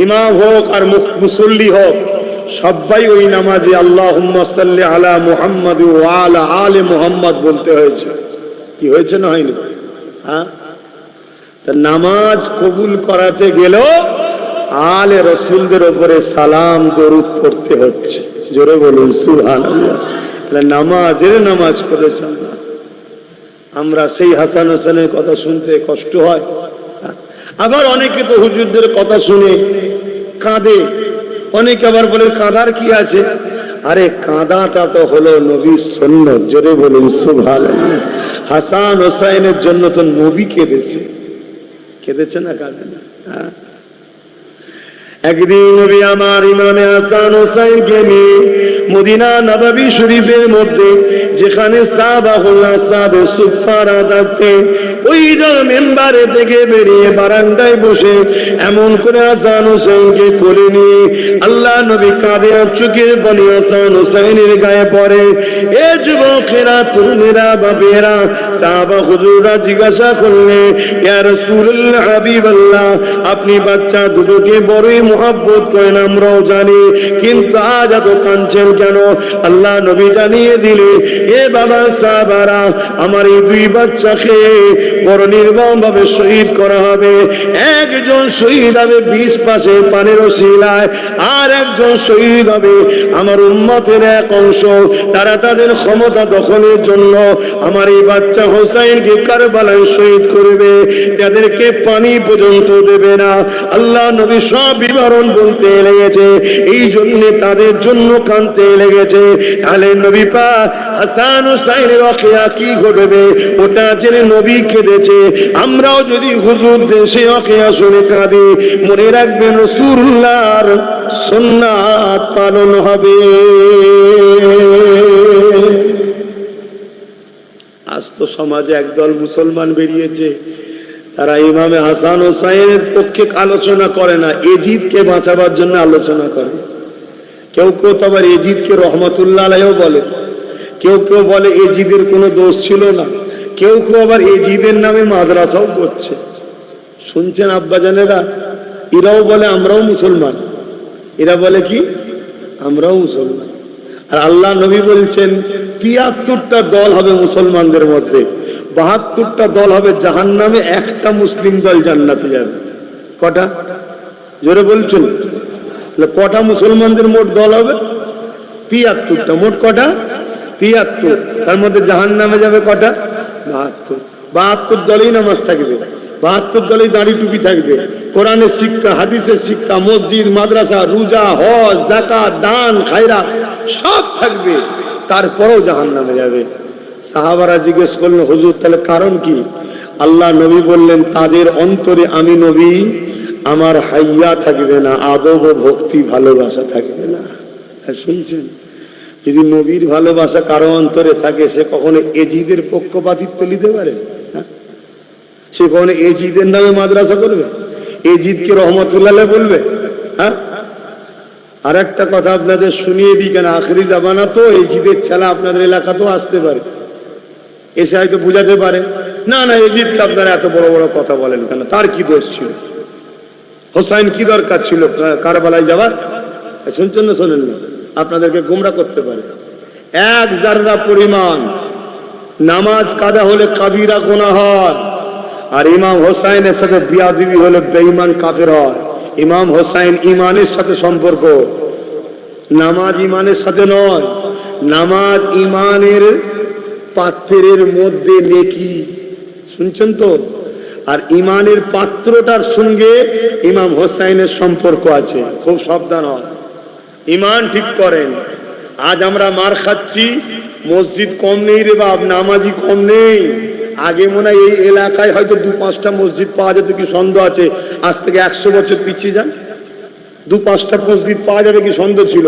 ইমাম হোক আর মুসল্লি হোক সবাই ওই নামাজে আল্লাহ আলা মুহাম্মদ আলা আলে মুহাম্মদ বলতে হয়েছে। কি হয়েছে না হয়নি? হ্যাঁ? তা নামাজ কবুল করাতে গেলেও আলে রসুলদের ওপরে সালাম, দরুদ পড়তে হচ্ছে। জোরে বলুন সুহান তাহলে নামাজের নামাজ করেছে আল্লাহ আমরা সেই হাসান হোসেনের কথা শুনতে কষ্ট হয়। আবার অনেকে তো হুজুরদের কথা শুনে কাঁদে। অনেকে আবার বলে, কাঁদার কি আছে? আরে, কাঁদাটা তো হলো নবীর সন্ন্যত জোরে বলুন সুভাল হাসান হোসাইনের জন্য তো নবী কেঁদেছে। কেঁদেছে না কাঁদে না? হ্যাঁ। একদিন নবী আমার ইমামে হাসান নিয়ে মদিনা নবাবী শরীফের মধ্যে, যেখানে সাবাহুল্লাহ সাদে সুফারা থাকতে ওই মেম্বারে থেকে বেরিয়ে বারান্দায় বসে এমন করে হাসান হোসেনকে নিয়ে আল্লাহ নবী কাঁদে চোখের পানি হাসান হোসেনের গায়ে পড়ে। এ যুবকেরা, তরুণেরা সাহাবা হুজুররা জিজ্ঞাসা করলে রাসূলুল্লাহ, হাবিবাল্লাহ, আপনি বাচ্চা দুটোকে বড়ই মোহাব্বত করেন, আমরাও জানি, কিন্তু আজ এত কাঁদছেন কেন? আল্লাহ নবী জানিয়ে দিলে এ বাবা সাহাবারা, আমার এই দুই বাচ্চাকে বড় নির্মম ভাবে শহীদ করা হবে। একজন শহীদ হবে বিষ পাশে পানের শিলায় আর একজন শহীদ হবে আমার উম্মতের এক অংশ। তারা তাদের ক্ষমতা দখলের জন্য আমার এই বাচ্চা হোসাইনকে কারবালায় শহীদ করবে। তাদেরকে পানি পর্যন্ত দেবে না। আল্লাহ নবী সব বিবরণ বলতে লেগেছে। এই জন্য তাদের জন্য কানতে লেগেছে। তাহলে নবী পা হাসান হোসাইনের অখিয়া কি ঘটবে? ওটা জেনে নবী কেঁদেছে আমরাও যদি হুজুর দেশে অখিয়া শুনে কাঁদি, মনে রাখবেন রসুল্লাহর সন্ন্যাত পালন হবে। আজ তো সমাজে একদল মুসলমান বেরিয়েছে, তারা ইমামে হাসান হোসাইনের পক্ষে আলোচনা করে না, এজিদকে বাঁচাবার জন্য আলোচনা করে। কেউ কেউ তো আবার এজিদকে রহমতুল্লাহ বলে, কেউ কেউ বলে এজিদের কোনো দোষ ছিল না। কেউ কেউ আবার এজিদের নামে মাদ্রাসাও করছে। শুনছেন আব্বাজানেরা? এরাও বলে, আমরাও মুসলমান। এরা বলে কি? আমরাও মুসলমান। আর আল্লাহ নবী বলছেন, তিয়াত্তরটা দল হবে মুসলমানদের মধ্যে। বাহাত্তরটা দল হবে জাহান নামে একটা মুসলিম দল জান্নাতে যাবে। কটা? জোরে বলছেন। কটা মুসলমানদের মোট দল হবে? তিয়াত্তরটা। মোট কটা? তিয়াত্তর। তার মধ্যে জাহান নামে যাবে কটা? বাহাত্তর। বাহাত্তর দলেই নামাজ থাকবে। বাহাত্তর দলেই দাড়ি টুপি থাকবে। কোরআনের শিক্ষা হাদিসের শিক্ষা মসজিদ মাদ্রাসা রোজা হজ জাকাত দান খায়রা সব থাকবে। তারপরেও জাহান নামে যাবে। সাহাবারা জিজ্ঞেস করলেন হুজুর তাহলে কারণ কি? আল্লাহ নবী বললেন তাদের অন্তরে আমি নবী আমার হাইয়া থাকবে না আদব ও ভক্তি ভালোবাসা থাকবে না। হ্যাঁ, শুনছেন? যদি নবীর ভালোবাসা কারও অন্তরে থাকে, সে কখনো এজিদের পক্ষপাতিত্ব নিতে পারে? হ্যাঁ? সে কখনো এজিদের নামে মাদ্রাসা করবে? এজিদকে রহমতুল্লাহ বলবে? হ্যাঁ? আর একটা কথা আপনাদের শুনিয়ে দিই, কেন আখরি জামানা তো এই জিদের ছেলা আপনাদের এলাকাতেও আসতে পারে। এসে হয়তো বুঝাতে পারে। না না, এজিদকে আপনারা এত বড় বড় কথা বলেন কেন? তার কি দোষ ছিল? হোসাইন কি দরকার ছিল? কারবালায় যাওয়ার? শুনছেন না শোনেন না? আপনাদেরকে গুমরা করতে পারে। এক জাররা পরিমাণ। নামাজ কাদা হলে কাবিরা গোনা হয়। আর ইমাম হোসাইনের সাথে বিয়াদিবি হলে বেঈমান কাফের হয়। ইমাম হোসাইন ইমানের সাথে সম্পর্ক। নামাজ ইমানের সাথে নয়। নামাজ ইমানের পাত্রের মধ্যে নেকি। শুনছেন তো? আর ইমানের পাত্রটার সঙ্গে ইমাম হোসাইনের সম্পর্ক আছে। খুব সাবধান হয় ইমান ঠিক করেন। আজ আমরা মার খাচ্ছি, মসজিদ কম নেই রে বাপ নামাজি কম নেই। আগে মনে হয় এই এলাকায় হয়তো দু পাঁচটা মসজিদ পাওয়া যেত, কি সন্দেহ আছে? আজ থেকে একশো বছর পিছিয়ে যান। দু পাঁচটা মসজিদ পাওয়া যাবে, কি সন্দেহ ছিল?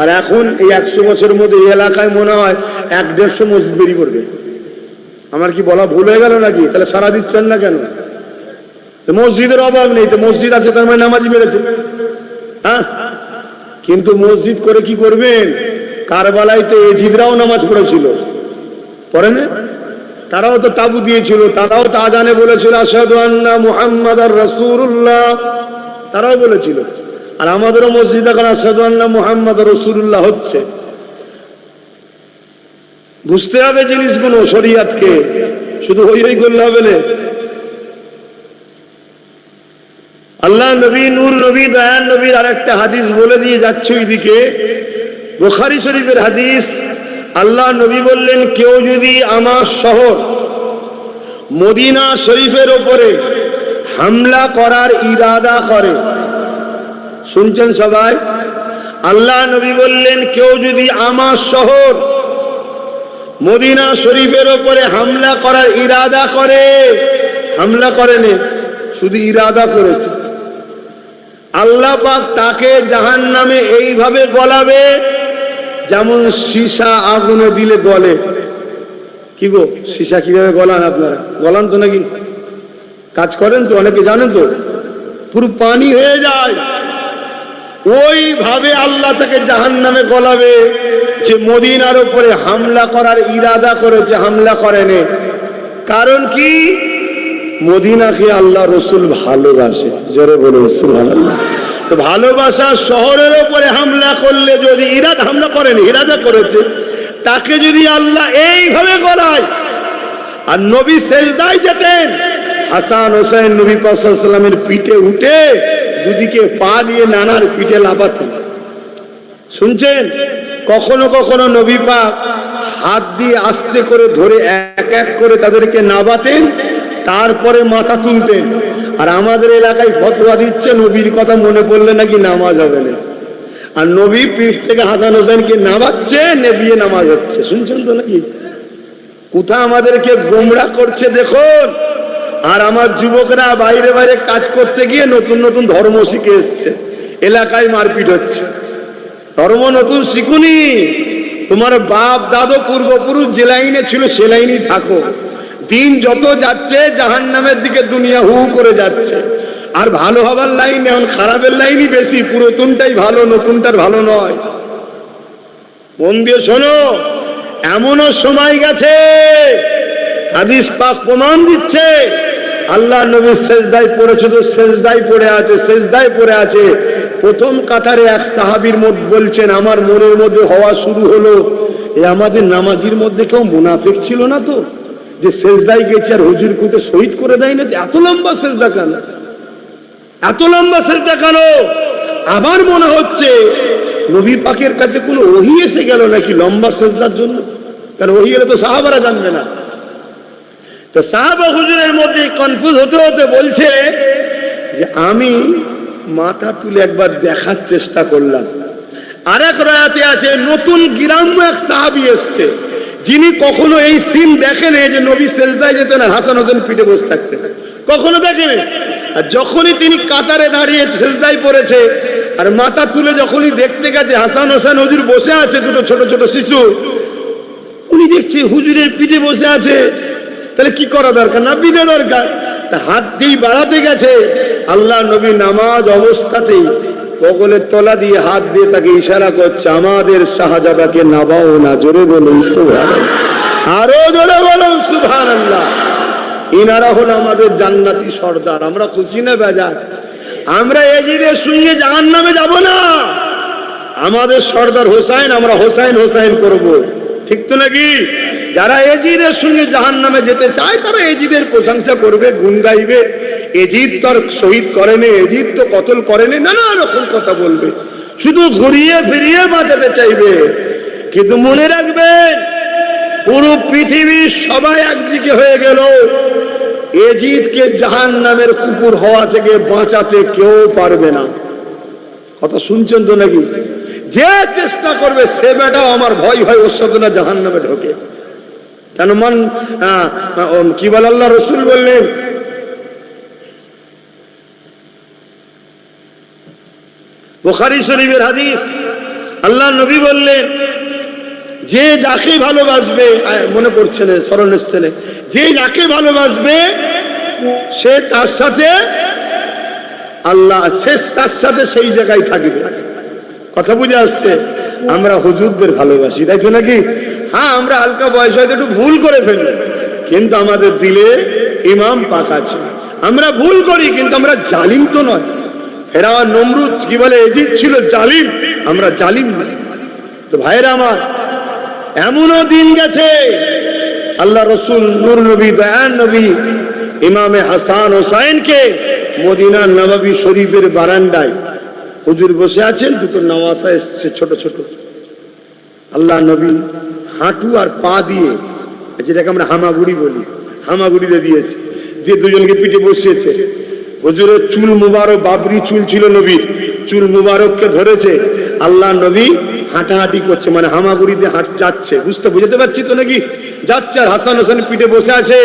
আর এখন এই একশো বছরের মধ্যে এই এলাকায় মনে হয় এক দেড়শো মসজিদ বেরিয়ে পড়বে। আমার কি বলা ভুল হয়ে গেল নাকি? তাহলে সারা দিচ্ছেন না কেন? মসজিদের অভাব নেই, তো মসজিদ আছে, তার মানে নামাজি বেড়েছে। হ্যাঁ? কিন্তু মসজিদ করে কি করবেন? কারবালায় তো এজিদরাও নামাজ পড়েছিল। পড়ে না? তারাও তো তাবু দিয়েছিল, তারাও তো আজানে বলেছিল আর তারাও বলেছিল। আর আমাদেরও মসজিদ এখন আসাদু আল্লাহ মোহাম্মদ রসুল্লাহ হচ্ছে। বুঝতে হবে জিনিসগুলো শরিয়াতকে। শুধু হই হই করলে হবে না। আল্লাহ নবী, নূর নবী দয়ান নবীর আর একটা হাদিস বলে দিয়ে যাচ্ছে ওইদিকে। বুখারি শরীফের হাদিস, আল্লাহ নবী বললেন, কেউ যদি আমার শহর মদিনা শরীফের ওপরে হামলা করার ইরাদা করে, শুনছেন সবাই? আল্লাহ নবী বললেন, কেউ যদি আমার শহর মদিনা শরীফের ওপরে হামলা করার ইরাদা করে, হামলা করেনি শুধু ইরাদা করেছে। আল্লাহ পাক তাকে জাহান নামে এইভাবে গলাবে যেমন সীসা আগুনে দিলে গলে। কি গো, সীসা কীভাবে গলান আপনারা? গলান তো নাকি? কাজ করেন তো, অনেকে জানেন তো। পুরো পানি হয়ে যায়। ওইভাবে আল্লাহ তাকে জাহান নামে গলাবে যে মদিনার উপরে হামলা করার ইরাদা করেছে, হামলা করেনি। কারণ কি? মদিনাকে আল্লাহ রসুল ভালোবাসে। জোরে বলুন, সুবহানাল্লাহ। তো ভালোবাসা শহরের উপরে হামলা করলে যদি ইরাদ হামলা করেনি, ইরাদা করেছে, তাকে যদি আল্লাহ এইভাবে গলায়, আর নবী সেজদায় যেতেন, হাসান হোসেন নবী পাশাল্লামের পিঠে উঠে দুদিকে পা দিয়ে নানার পিঠে লাফাতেন। শুনছেন? কখনো কখনো নবী পাক হাত দিয়ে আস্তে করে ধরে এক এক করে তাদেরকে নাবাতেন তারপরে মাথা তুলতেন। আর আমাদের এলাকায় ফতোয়া দিচ্ছে, নবীর কথা মনে পড়লে নাকি নামাজ হবে না। আর নবী পিঠ থেকে হাসান হোসেনকে নামাচ্ছে, নেবিয়ে নামাজ হচ্ছে। শুনছেন তো নাকি? কোথা আমাদেরকে গোমরা করছে দেখুন। আর আমার যুবকরা বাইরে বাইরে কাজ করতে গিয়ে নতুন নতুন ধর্ম শিখে এসছে। এলাকায় মারপিট হচ্ছে। ধর্ম নতুন শিখুনি। তোমার বাপ, দাদু, পূর্বপুরুষ যে লাইনে ছিল সে লাইনেই থাকো। দিন যত যাচ্ছে জাহান নামের দিকে দুনিয়া হু করে যাচ্ছে। আর ভালো হবার লাইন, এখন খারাপের লাইনই বেশি, পুরাতনটাই ভালো, নতুনটার ভালো নয়। মন দিয়ে শোনো, এমনও সময় গেছে, হাদিস পাক প্রমাণ দিচ্ছে, আল্লাহ নবী শেষদায় পড়েছে তো শেষদায় পড়ে আছে শেষদায় পড়ে আছে। প্রথম কাতারে এক সাহাবীর মধ্যে বলছেন, আমার মনের মধ্যে হওয়া শুরু হলো। এ আমাদের নামাজির মধ্যে কেউ মুনাফিক ছিল না তো? যে শেষদায় গেছে আর হুজুর কুটে শহীদ করে দেয় না এত লম্বা শেষদা কেন? এত লম্বা শেষদা কেন? আবার মনে হচ্ছে নবী পাকের কাছে কোনো ওহি এসে গেল নাকি লম্বা শেষদার জন্য? কারণ ওহি এলে তো সাহাবারা জানবে না। তো সাহাবা হুজুরের মধ্যে কনফিউজ হতে হতে বলছে যে আমি মাথা তুলে একবার দেখার চেষ্টা করলাম। আর এক রায়াতে আছে, নতুন গ্রাম্য এক সাহাবি এসছে। যিনি কখনো এই সিন দেখেন যে নবী সেজদায় যেতেন আর হাসান হোসেন পিঠে বসে থাকতেন। কখনো দেখেন আর যখনই তিনি কাতারে দাঁড়িয়ে সেজদায় পড়েছে, আর মাথা তুলে যখনই দেখতে গেছে হাসান হোসেন হুজুর বসে আছে দুটো ছোট ছোট শিশু, উনি দেখছে হুজুরের পিঠে বসে আছে। তাহলে কি করা দরকার? না বিদে দরকার। হাত দিয়ে বাড়াতে গেছে। আল্লাহ নবী নামাজ অবস্থাতেই বগলের তলা দিয়ে হাত দিয়ে তাকে ইশারা করছে, আমাদের শাহজাদাকে নাবাও না, জোরে বলুন সুভান আরও জোরে বলুন সুভান আল্লাহ ইনারা হলো আমাদের জান্নাতি সর্দার, আমরা খুশি না বেজার। আমরা এজিদের সঙ্গে জাহান নামে যাব না। আমাদের সর্দার হোসাইন, আমরা হোসাইন হোসাইন করব। ঠিক তো নাকি? যারা এজিদের সঙ্গে জাহান নামে যেতে চায়, তারা এজিদের প্রশংসা করবে, গুণ গাইবে। এজিদ আর শহীদ করেনি, এজিদ তো কতল করেনি, নানা রকম কথা বলবে। শুধু ঘুরিয়ে ফিরিয়ে বাঁচাতে চাইবে। কিন্তু মনে রাখবেন, পুরো পৃথিবীর সবাই একদিকে হয়ে গেল। এজিদকে জাহান নামের কুকুর হওয়া থেকে বাঁচাতে কেউ পারবে না। কথা শুনছেন তো নাকি? যে চেষ্টা করবে, সে বেটাও আমার ভয় হয়, ওর সাথে না জাহান নামে ঢোকে। কেন মান কি বল আল্লাহ রসুল বললেন? বোখারি শরীফের হাদিস। আল্লাহ নবী বললেন, যে যাকে ভালোবাসবে মনে পড়ছে না স্মরণ এসছে। যে যাকে ভালোবাসবে, সে তার সাথে, আল্লাহ শেষ তার সাথে সেই জায়গায় থাকবে। কথা বুঝে আসছে, আমরা হুজুরদের ভালোবাসি, তাই তো নাকি? হ্যাঁ আমরা হালকা বয়স হয়তো একটু ভুল করে ফেলি কিন্তু আমাদের দিলে ইমাম পাক আছে। আমরা ভুল করি, কিন্তু আমরা জালিম তো নয়। এরা নমরুদ কি বলে? এজিদ ছিল জালিম। আমরা জালিম তো ভাইরা আমার, এমনও দিন গেছে, আল্লাহ রসুল নূর নবী, দয়ান নবী, ইমামে হাসান হোসাইনকে মদিনা নবাবী শরীফের বারান্দায় হুজুর বসে আছেন, দুটো নওয়াসা এসছে ছোট ছোট। আল্লাহ নবী হাঁটু আর পা দিয়ে যেটাকে আমরা হামাগুড়ি বলি, হামাগুড়িতে দিয়েছে, দিয়ে দুজনকে পিঠে বসিয়েছে। হুজুরের চুল মুবারক, বাবরি চুল ছিল নবীর। চুল মুবারককে ধরেছে, আল্লাহ নবী হাঁটাহাঁটি করছে মানে হামাগুড়িতে হাঁট যাচ্ছে। বুঝতে বুঝতে পারছি তো নাকি? যাচ্ছে আর হাসান হোসেন পিঠে বসে আছে।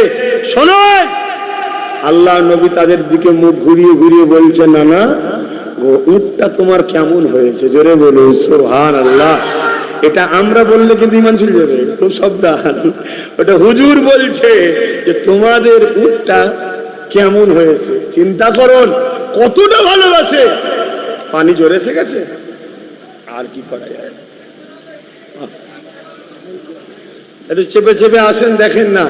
শোনো! আল্লাহ নবী তাদের দিকে মুখ ঘুরিয়ে ঘুরিয়ে বলছে না না গো, উটটা তোমার কেমন হয়েছে? জোরে বলো সোহান আল্লাহ এটা আমরা বললে কিন্তু ইমান চলে যাবে, খুব সাবধান। ওটা হুজুর বলছে যে, তোমাদের উটটা কেমন হয়েছে? চিন্তা করুন, কতটা ভালোবাসে? পানি জোরে এসে গেছে। আর কি করা যায়? একটু চেপে চেপে আসেন, দেখেন না।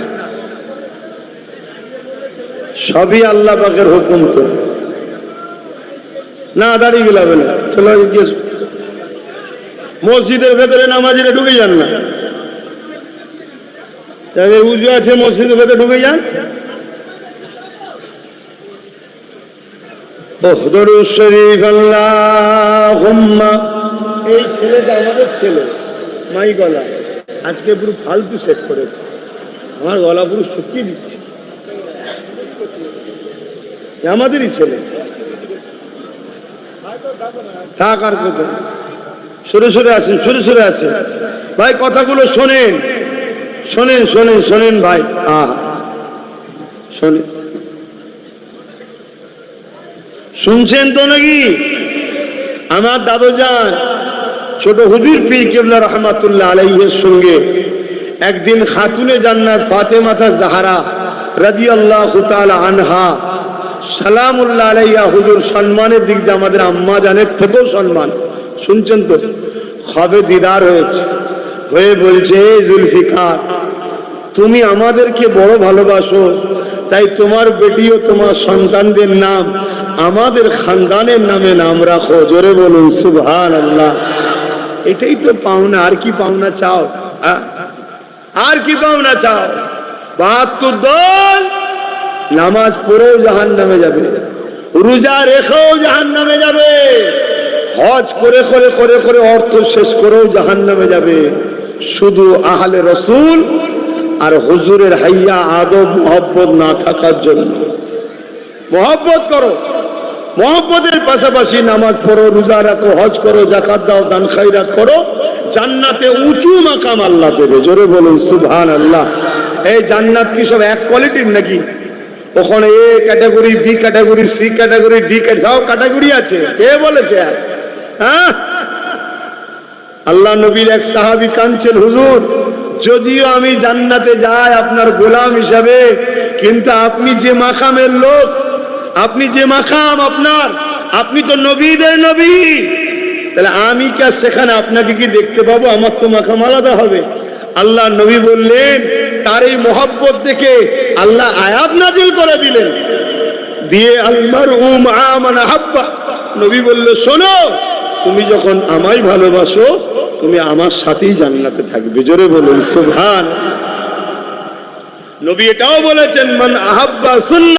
সবই আল্লাহ পাকের হুকুম তো। না, দাঁড়িয়ে গেলে হবে না। চলো মসজিদের ভেতরে নামাজিরা ঢুকে যান না। উজু আছে মসজিদের ভেতরে ঢুকে যান। ওহ দরুদ শরীফ আল্লাহুম্মা। এই ছেলেটা আমাদের ছেলে মাই গলা। আজকে পুরো ফালতু সেট করেছে। আমার গলা পুরো শুকিয়ে দিচ্ছে। আমাদেরই ছেলে। থাক আর কোথায় সরে সরে আসেন সরে সরে আসেন। ভাই কথাগুলো শোনেন। শোনেন শোনেন শোনেন ভাই। আহ। শোনেন। শুনছেন তো নাকি? আমার দাদু যান ছোট হুজুর পীর কেবলা রহমাতুল্লাহ আলাইহের সঙ্গে একদিন খাতুনে জান্নাত ফাতেমাতা জাহারা রাদিয়াল্লাহু তাআলা আনহা সালামুল্লাহ আলাইহা হুজুর সম্মানের দিক দিয়ে আমাদের আম্মা জানের থেকেও সম্মান। শুনছেন তো? খবে দিদার হয়েছে। হয়ে বলছে জুলফিকার, তুমি আমাদেরকে বড় ভালোবাসো, তাই তোমার বেটিও তোমার সন্তানদের নাম আমাদের খানদানের নামে নাম রাখো, জোরে বলুন সুবহান আল্লাহ এটাই তো পাওনা, আর কি পাওনা চাও? আর কি পাওনা চাও? বাহাত্তর দল নামাজ পড়েও জাহান নামে যাবে, রোজা রেখেও জাহান নামে যাবে, হজ করে করে করে করে অর্থ শেষ করেও জাহান নামে যাবে। শুধু আহলে রসুল আর হুজুরের হাইয়া, আদব, মহব্বত না থাকার জন্য। মহব্বত করো। মহব্বতের পাশাপাশি নামাজ পড়ো, রোজা রাখো, হজ করো জাকাত দাও, দান খাইরাত করো, জান্নাতে উঁচু মাকাম আল্লাহ দেবে। জোরে বলুন সুবহান আল্লাহ এই জান্নাত কি সব এক কোয়ালিটির নাকি? ওখানে A category B category C category D সব ক্যাটাগরি আছে। কে বলেছে? হ্যাঁ? আল্লাহ নবীর এক সাহাবি কাঁদছেন, হুজুর, যদিও আমি জান্নাতে যাই আপনার গোলাম হিসাবে, কিন্তু আপনি যে মাকামের লোক আপনি যে মাকাম আপনার, আপনি তো নবীদের নবী। তাহলে আমি কে সেখানে আপনাকে কি দেখতে পাবো? আমার তো মাকাম আলাদা হবে। আল্লাহ নবী বললেন, তার এই মহব্বত দেখে আল্লাহ আয়াত নাজিল করে দিলেন। দিয়ে আলমার উম আমানা হাব্বা নবী বললে, শোনো, তুমি যখন আমায় ভালোবাসো, তুমি আমার সাথেই জান্নাতে থাকবে। জোরে বলুন, সুবহান। নবী এটাও বলেছেন, মান আহাব্বা সুন্নাহ